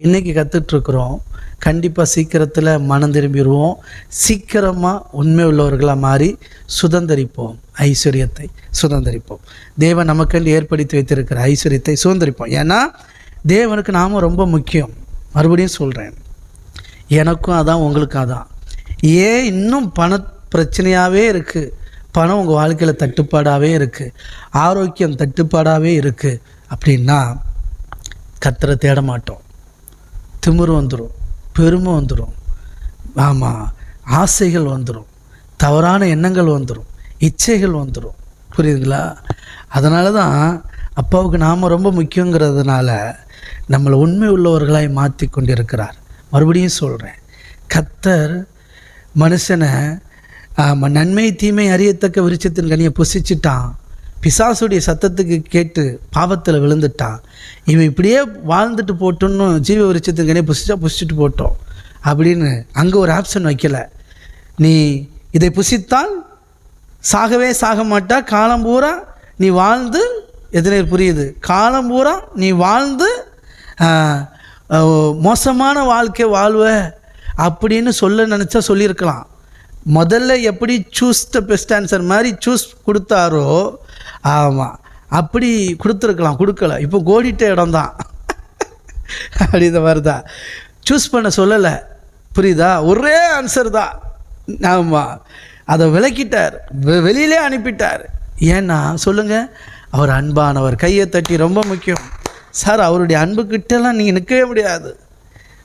இன்றைக்கி கற்றுட்ருக்குறோம் கண்டிப்பாக சீக்கிரத்தில் மனம் திரும்பிடுவோம் சீக்கிரமாக உண்மை உள்ளவர்களாக மாறி சுதந்தரிப்போம். ஐஸ்வர்யத்தை சுதந்தரிப்போம். தேவன் நமக்கென்று ஏற்படுத்தி வைத்திருக்கிற ஐஸ்வர்யத்தை சுதந்தரிப்போம். ஏன்னா தேவனுக்கு நாம் ரொம்ப முக்கியம். மறுபடியும் சொல்கிறேன் எனக்கும் அதான் உங்களுக்கும் அதான். ஏன் இன்னும் பண பிரச்சனையாகவே இருக்குது பணம் உங்கள் வாழ்க்கையில் தட்டுப்பாடாகவே இருக்குது ஆரோக்கியம் தட்டுப்பாடாகவே இருக்குது அப்படின்னா கத்தரை தேட மாட்டோம் திமிரு வந்துடும் பெருமை வந்துடும் ஆமாம் ஆசைகள் வந்துடும் தவறான எண்ணங்கள் வந்துடும் இச்சைகள் வந்துடும் புரியுதுங்களா? அதனால தான் அப்பாவுக்கு நாம் ரொம்ப முக்கியங்கிறதுனால நம்மளை உண்மை உள்ளவர்களாய் மாற்றி கொண்டிருக்கிறார். மறுபடியும் சொல்கிறேன் கத்தர் மனுஷனை நன்மை தீமை அறியத்தக்க விருச்சத்தின் கனியை புசிச்சிட்டான். பிசாசுடைய சத்தத்துக்கு கேட்டு பாவத்தில் விழுந்துட்டான் இவன் இப்படியே வாழ்ந்துட்டு போட்டோன்னு ஜீவ விருட்சத்தின் புசிச்சா புசிச்சுட்டு போட்டோம். அப்படின்னு அங்கே ஒரு ஆப்ஷன் வைக்கல. நீ இதை புசித்தால் சாகவே சாக மாட்டா. காலம் பூரா நீ வாழ்ந்து எதிரே புரியுது? காலம் பூரா நீ வாழ்ந்து மோசமான வாழ்க்கை வாழ்வ அப்படின்னு சொல்ல நினச்சா சொல்லியிருக்கலாம். முதல்ல எப்படி சூஸ் த பெஸ்ட் ஆன்சர் மாதிரி சூஸ் கொடுத்தாரோ ஆமாம் அப்படி கொடுத்துருக்கலாம் கொடுக்கல. இப்போ கோடிட்ட இடம் தான் அப்படி இந்த மாதிரி தான் சூஸ் பண்ண சொல்லலை. புரியுதா? ஒரே ஆன்சர் தான். ஆமாம் அதை விளக்கிட்டார். வெ- வெளியிலே அனுப்பிட்டார். ஏன்னா சொல்லுங்கள் அவர் அன்பானவர். கையை தட்டி ரொம்ப முக்கியம். சார் அவருடைய அன்புக்கிட்டலாம் நீங்கள் நிற்கவே முடியாது.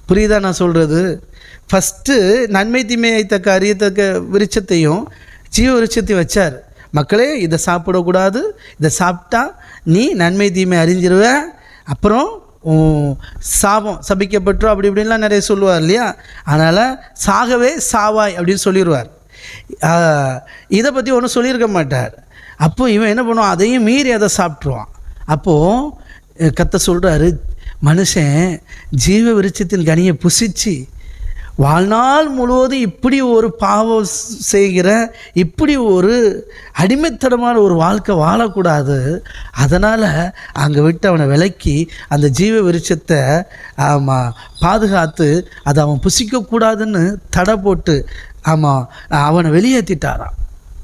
புரியுதா நான் சொல்கிறது ஃபஸ்ட்டு நன்மை தீமையை தக்க அறியத்தக்க விருட்சத்தையும் ஜீவ விருட்சத்தையும் வச்சார். மக்களே இதை சாப்பிடக்கூடாது. இதை சாப்பிட்டா நீ நன்மை தீமை அறிஞ்சிருவ. அப்புறம் சாபம் சபிக்கப்பட்டோம் அப்படி இப்படின்லாம் நிறைய சொல்லுவார் இல்லையா? அதனால் சாகவே சாவாய் அப்படின்னு சொல்லிடுவார் இதை பற்றி ஒன்றும் சொல்லியிருக்க மாட்டார். அப்போ இவன் என்ன பண்ணுவான்? அதையும் மீறி அதை சாப்பிட்ருவான் அப்போது கத்த சொல்கிறாரு மனுஷன் ஜீவ விருட்சத்தின் கனியை புசிச்சு வாழ்நாள் முழுவதும் இப்படி ஒரு பாவம் செய்கிற இப்படி ஒரு அடிமைத்தனமான ஒரு வாழ்க்கை வாழக்கூடாது. அதனால் அங்கே விட்டு அவனை விலக்கி அந்த ஜீவ விருட்சத்தை ஆமாம் பாதுகாத்து அதை அவன் புசிக்கக்கூடாதுன்னு தடை போட்டு ஆமாம் அவனை வெளியேற்றிட்டாரான்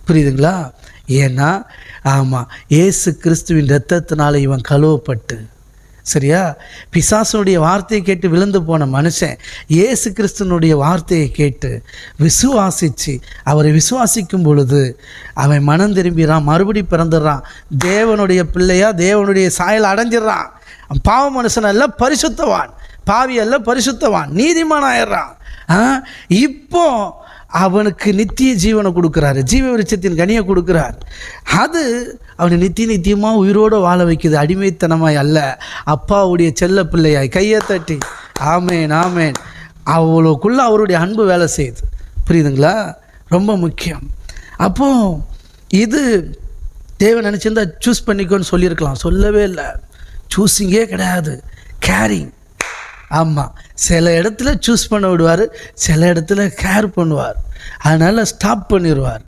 புரியுதுங்களா? ஏன்னா ஆமாம் இயேசு கிறிஸ்துவின் ரத்தத்தினால இவன் கழுவப்பட்டு சரியா? பிசாசுடைய வார்த்தையை கேட்டு விழுந்து போன மனுஷன் இயேசு கிறிஸ்துனுடைய வார்த்தையை கேட்டு விசுவாசிச்சு. அவரை விசுவாசிக்கும் பொழுது அவன் மனம் திரும்பிறான் மறுபடி பிறந்துடுறான் தேவனுடைய பிள்ளையா தேவனுடைய சாயல் அடைஞ்சிடுறான் பாவ மனுஷன் அல்ல பரிசுத்தவான். பாவி அல்ல பரிசுத்தவான். நீதிமான் ஆயிடுறான் ஆ, இப்போ அவனுக்கு நித்திய ஜீவனை கொடுக்குறாரு. ஜீவ விருட்சத்தின் கனியை கொடுக்குறார். அது அவனை நித்திய நித்தியமாக உயிரோடு வாழ வைக்குது. அடிமைத்தனமாய் அல்ல. அப்பாவுடைய செல்ல பிள்ளையாய் கையை தட்டி ஆமேன் ஆமேன். அவ்வளோக்குள்ளே அவருடைய அன்பு வேலை செய்யுது. புரியுதுங்களா? ரொம்ப முக்கியம். அப்போ இது தேவன் நினச்சிருந்தா சூஸ் பண்ணிக்கோன்னு சொல்லியிருக்கலாம். சொல்லவே இல்லை. சூஸிங்கே கிடையாது. கேரிங் ஆமாம் சில இடத்துல சூஸ் பண்ண விடுவார் சில இடத்துல கேர் பண்ணுவார். அதனால் ஸ்டாப் பண்ணிடுவார்